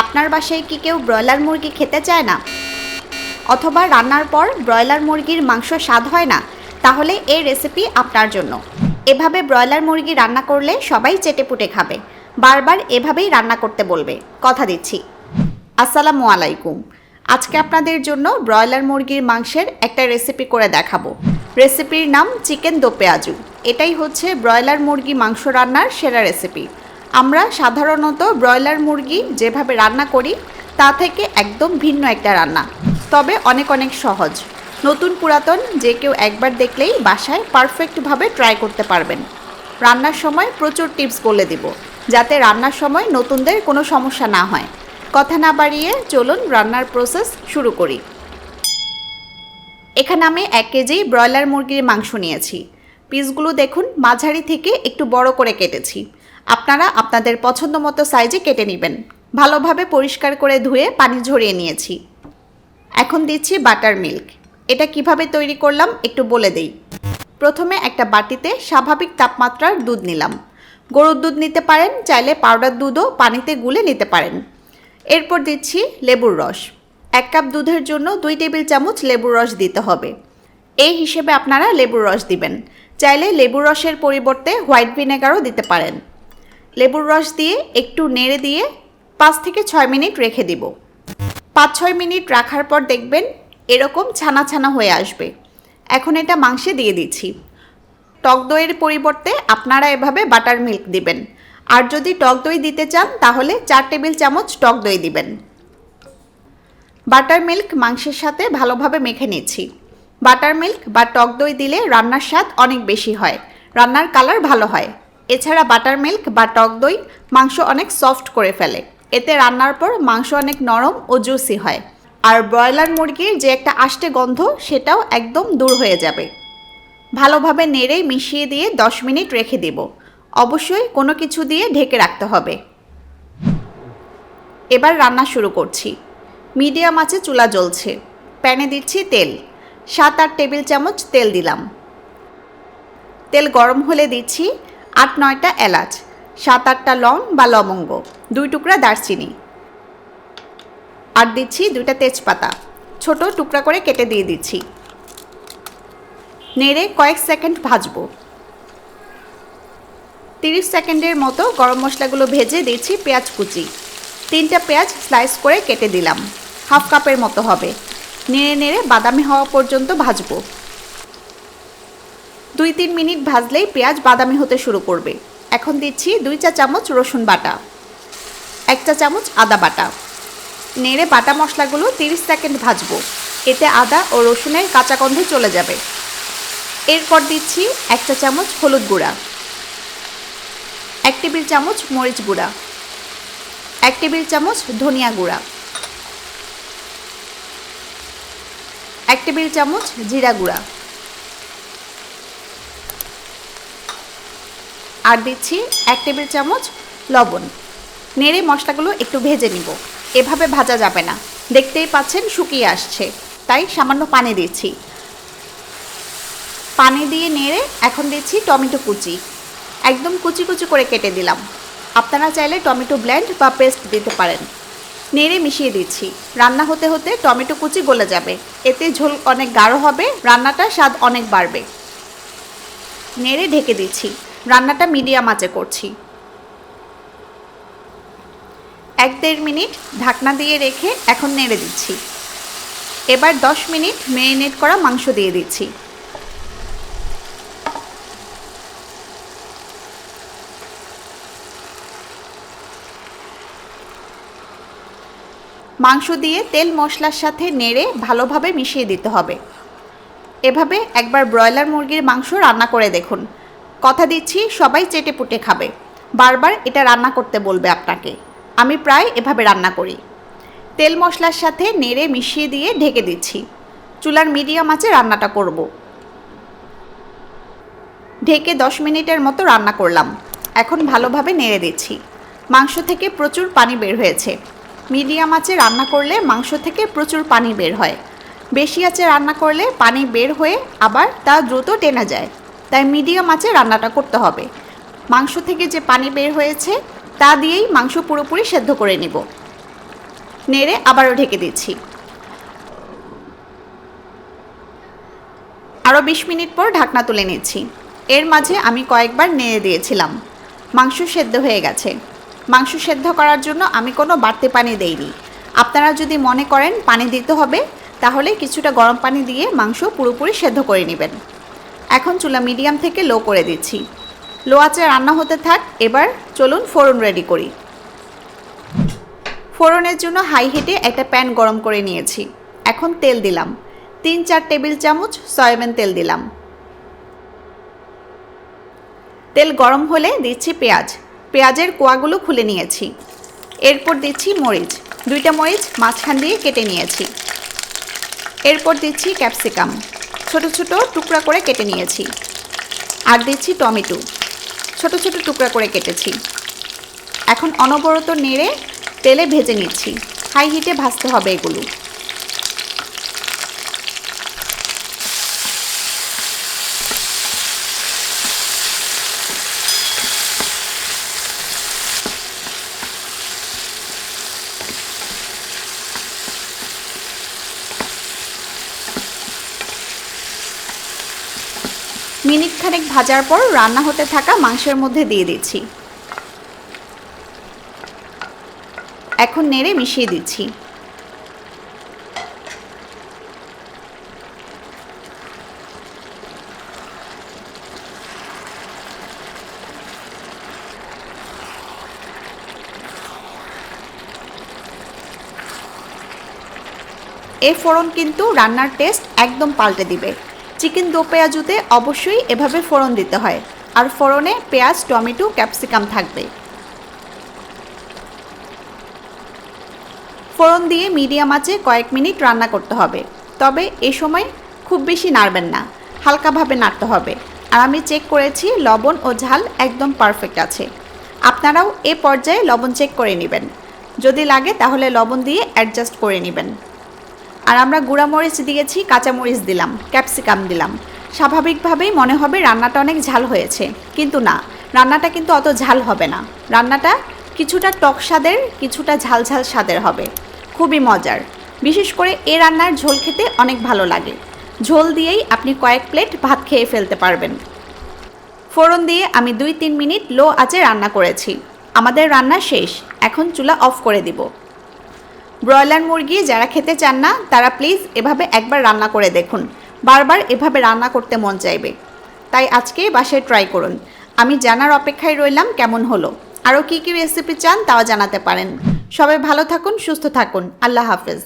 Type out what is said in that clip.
আপনার বাসায় কি কেউ ব্রয়লার মুরগি খেতে চায় না? অথবা রান্নার পর ব্রয়লার মুরগির মাংস স্বাদ হয় না, তাহলে এই রেসিপি আপনার জন্য। এভাবে ব্রয়লার মুরগি রান্না করলে সবাই চেটেপুটে খাবে। বারবার এভাবেই রান্না করতে বলবে। কথা দিচ্ছি। আসসালামু আলাইকুম। আজকে আপনাদের জন্য ব্রয়লার মুরগির মাংসের একটা রেসিপি করে দেখাবো। রেসিপির নাম চিকেন দো পেঁয়াজু। এটাই হচ্ছে ব্রয়লার মুরগি মাংস রান্নার সেরা রেসিপি আমরা সাধারণত ব্রয়লার মুরগি যেভাবে রান্না করি, তা থেকে একদম ভিন্ন একটা রান্না, তবে অনেক অনেক সহজ। নতুন পুরাতন যে কেউ একবার দেখলেই বাসায় পারফেক্টভাবে ট্রাই করতে পারবেন। রান্নার সময় প্রচুর টিপস বলে দিব, যাতে রান্নার সময় নতুনদের কোনো সমস্যা না হয়। কথা না বাড়িয়ে চলুন রান্নার প্রসেস শুরু করি। এখানে আমি এক কেজি ব্রয়লার মুরগির মাংস নিয়েছি। পিসগুলো দেখুন মাঝারি থেকে একটু বড় করে কেটেছি। আপনারা আপনাদের পছন্দ মতো সাইজে কেটে নেবেন। ভালোভাবে পরিষ্কার করে ধুয়ে পানি ঝরিয়ে নিয়েছি। এখন দিচ্ছি বাটার মিল্ক। এটা কীভাবে তৈরি করলাম একটু বলে দেই। প্রথমে একটা বাটিতে স্বাভাবিক তাপমাত্রার দুধ নিলাম। গরুর দুধ নিতে পারেন, চাইলে পাউডার দুধও পানিতে গুলে নিতে পারেন। এরপর দিচ্ছি লেবুর রস। এক কাপ দুধের জন্য দুই টেবিল চামচ লেবুর রস দিতে হবে। এই হিসেবে আপনারা লেবুর রস দিবেন। চাইলে লেবুর রসের পরিবর্তে হোয়াইট ভিনেগারও দিতে পারেন। লেবুর রস দিয়ে একটু নেড়ে দিয়ে পাঁচ থেকে ছয় মিনিট রেখে দিব। পাঁচ ছয় মিনিট রাখার পর দেখবেন এরকম ছানা ছানা হয়ে আসবে। এখন এটা মাংসে দিয়ে দিচ্ছি। টক দইয়ের পরিবর্তে আপনারা এভাবে বাটার মিল্ক দিবেন। আর যদি টক দই দিতে চান, তাহলে চার টেবিল চামচ টক দই দিবেন। বাটার মিল্ক মাংসের সাথে ভালোভাবে মেখে নিচ্ছি। বাটার মিল্ক বা টক দই দিলে রান্নার স্বাদ অনেক বেশি হয়। রান্নার কালার ভালো হয়। এছাড়া বাটার মিল্ক বা টক দই মাংস অনেক সফট করে ফেলে। এতে রান্নার পর মাংস অনেক নরম ও জুসি হয়। আর ব্রয়লার মুরগির যে একটা আষ্টে গন্ধ, সেটাও একদম দূর হয়ে যাবে। ভালোভাবে নেড়ে মিশিয়ে দিয়ে 10 মিনিট রেখে দেব। অবশ্যই কোনো কিছু দিয়ে ঢেকে রাখতে হবে। এবার রান্না শুরু করছি। মিডিয়াম আছে চুলা জ্বলছে। প্যানে দিচ্ছি তেল। সাত আট টেবিল চামচ তেল দিলাম। তেল গরম হলে দিচ্ছি আট নয়টা এলাচ, সাত আটটা লং বা লবঙ্গ, দুই টুকরা দারচিনি। আর দিচ্ছি দুইটা তেজপাতা, ছোট টুকরা করে কেটে দিয়ে দিচ্ছি। নেড়ে কয়েক সেকেন্ড ভাজবো। তিরিশ সেকেন্ডের মতো গরম মশলাগুলো ভেজে দিচ্ছি পেঁয়াজ কুচি। তিনটা পেঁয়াজ স্লাইস করে কেটে দিলাম। হাফ কাপের মতো হবে। নেড়ে নেড়ে বাদামি হওয়া পর্যন্ত ভাজবো। দুই তিন মিনিট ভাজলেই পেঁয়াজ বাদামি হতে শুরু করবে। এখন দিচ্ছি দুই চা চামচ রসুন বাটা, এক চা চামচ আদা বাটা। নেড়ে বাটা মশলাগুলো তিরিশ সেকেন্ড ভাজবো। এতে আদা ও রসুনের কাঁচা গন্ধ চলে যাবে। এরপর দিচ্ছি এক চা চামচ হলুদ গুঁড়া, এক টেবিল চামচ মরিচ গুঁড়া, এক টেবিল চামচ ধনিয়া গুঁড়া, এক টেবিল চামচ জিরা গুঁড়া। আর দিচ্ছি এক টেবিল চামচ লবণ। নেড়ে মশলাগুলো একটু ভেজে নিব। এভাবে ভাজা যাবে না। দেখতেই পাচ্ছেন শুকিয়ে আসছে। তাই সামান্য পানি দিচ্ছি। পানি দিয়ে নেড়ে এখন দিচ্ছি টমেটো কুচি। একদম কুচি কুচি করে কেটে দিলাম। আপনারা চাইলে টমেটো ব্লেন্ড বা পেস্ট দিতে পারেন। নেড়ে মিশিয়ে দিচ্ছি। রান্না হতে হতে টমেটো কুচি গলে যাবে। এতে ঝোল অনেক গাঢ় হবে, রান্নাটার স্বাদ অনেক বাড়বে। নেড়ে ঢেকে দিচ্ছি। রান্নাটা মিডিয়াম আঁচে করছি। এক দেড় মিনিট ঢাকনা দিয়ে রেখে এখন নেড়ে দিচ্ছি। এবার দশ মিনিট মেরিনেট করা মাংস দিয়ে দিচ্ছি। মাংস দিয়ে তেল মশলার সাথে নেড়ে ভালোভাবে মিশিয়ে দিতে হবে। এভাবে একবার ব্রয়লার মুরগির মাংস রান্না করে দেখুন। কথা দিচ্ছি, সবাই চেটে পুটে খাবে। বারবার এটা রান্না করতে বলবে আপনাকে। আমি প্রায় এভাবে রান্না করি। তেল মশলার সাথে নেড়ে মিশিয়ে দিয়ে ঢেকে দিচ্ছি। চুলার মিডিয়াম আছে রান্নাটা করব। ঢেকে দশ মিনিটের মতো রান্না করলাম। এখন ভালোভাবে নেড়ে দিচ্ছি। মাংস থেকে প্রচুর পানি বের হয়েছে। মিডিয়াম আঁচে রান্না করলে মাংস থেকে প্রচুর পানি বের হয়। বেশি আঁচে রান্না করলে পানি বের হয়ে আবার তা দ্রুত টেনে যায়। তাই মিডিয়াম আঁচে রান্নাটা করতে হবে। মাংস থেকে যে পানি বের হয়েছে, তা দিয়েই মাংস পুরোপুরি সেদ্ধ করে নিব। নেড়ে আবারও ঢেকে দিচ্ছি। আরও বিশ মিনিট পর ঢাকনা তুলে নিচ্ছি। এর মাঝে আমি কয়েকবার নেড়ে দিয়েছিলাম। মাংস সেদ্ধ হয়ে গেছে। মাংস সেদ্ধ করার জন্য আমি কোনো বাড়তি পানি দেইনি। আপনারা যদি মনে করেন পানি দিতে হবে, তাহলে কিছুটা গরম পানি দিয়ে মাংস পুরোপুরি সেদ্ধ করে নেবেন। এখন চুলা মিডিয়াম থেকে লো করে দিচ্ছি। লো আঁচে রান্না হতে থাক, এবার চলুন ফোড়ন রেডি করি। ফোড়নের জন্য হাই হিটে একটা প্যান গরম করে নিয়েছি। এখন তেল দিলাম। তিন চার টেবিল চামচ সয়াবিন তেল দিলাম। তেল গরম হলে দিচ্ছি পেঁয়াজ। পেঁয়াজের কোয়াগুলো খুলে নিয়েছি। এরপর দিচ্ছি মরিচ। দুইটা মরিচ মাঝখান দিয়ে কেটে নিয়েছি। এরপর দিচ্ছি ক্যাপসিকাম। ছোট ছোট টুকরা করে কেটে নিয়েছি। আর দিচ্ছি টমেটো। ছোট ছোট টুকরা করে কেটেছি। এখন অনবরত নেড়ে তেলে ভেজে নিচ্ছি। হাই হিটে ভাজতে হবে এগুলো। মিনিট খানেক ভাজার পর রান্না হতে থাকা মাংসের মধ্যে দিয়ে দিচ্ছি। এখন নেড়ে মিশিয়ে দিচ্ছি। এই ফোড়ন কিন্তু রান্নার টেস্ট একদম পাল্টে দিবে। চিকেন দো পেঁয়াজুতে অবশ্যই এভাবে ফোড়ন দিতে হয়। আর ফোড়নে পেঁয়াজ, টমেটো, ক্যাপসিকাম থাকবে। ফোড়ন দিয়ে মিডিয়াম আঁচে কয়েক মিনিট রান্না করতে হবে। তবে এ সময় খুব বেশি নাড়বেন না। হালকাভাবে নাড়তে হবে। আর আমি চেক করেছি, লবণ ও ঝাল একদম পারফেক্ট আছে। আপনারাও এ পর্যায়ে লবণ চেক করে নেবেন। যদি লাগে তাহলে লবণ দিয়ে অ্যাডজাস্ট করে নেবেন। আর আমরা গুঁড়ামরিচ দিয়েছি, কাঁচামরিচ দিলাম, ক্যাপসিকাম দিলাম। স্বাভাবিকভাবেই মনে হবে রান্নাটা অনেক ঝাল হয়েছে, কিন্তু না, রান্নাটা কিন্তু অত ঝাল হবে না। রান্নাটা কিছুটা টক স্বাদের, কিছুটা ঝাল ঝাল স্বাদের হবে। খুবই মজার। বিশেষ করে এ রান্নার ঝোল খেতে অনেক ভালো লাগে। ঝোল দিয়েই আপনি কয়েক প্লেট ভাত খেয়ে ফেলতে পারবেন। ফোড়ন দিয়ে আমি দুই তিন মিনিট লো আঁচে রান্না করেছি। আমাদের রান্না শেষ, এখন চুলা অফ করে দিব। ব্রয়লার মুরগি যারা খেতে চান না, তারা প্লিজ এভাবে একবার রান্না করে দেখুন। বারবার এভাবে রান্না করতে মন চাইবে। তাই আজকে বাসায় ট্রাই করুন। আমি জানার অপেক্ষায় রইলাম কেমন হলো। আরও কী কী রেসিপি চান তাও জানাতে পারেন। সবাই ভালো থাকুন, সুস্থ থাকুন। আল্লাহ হাফেজ।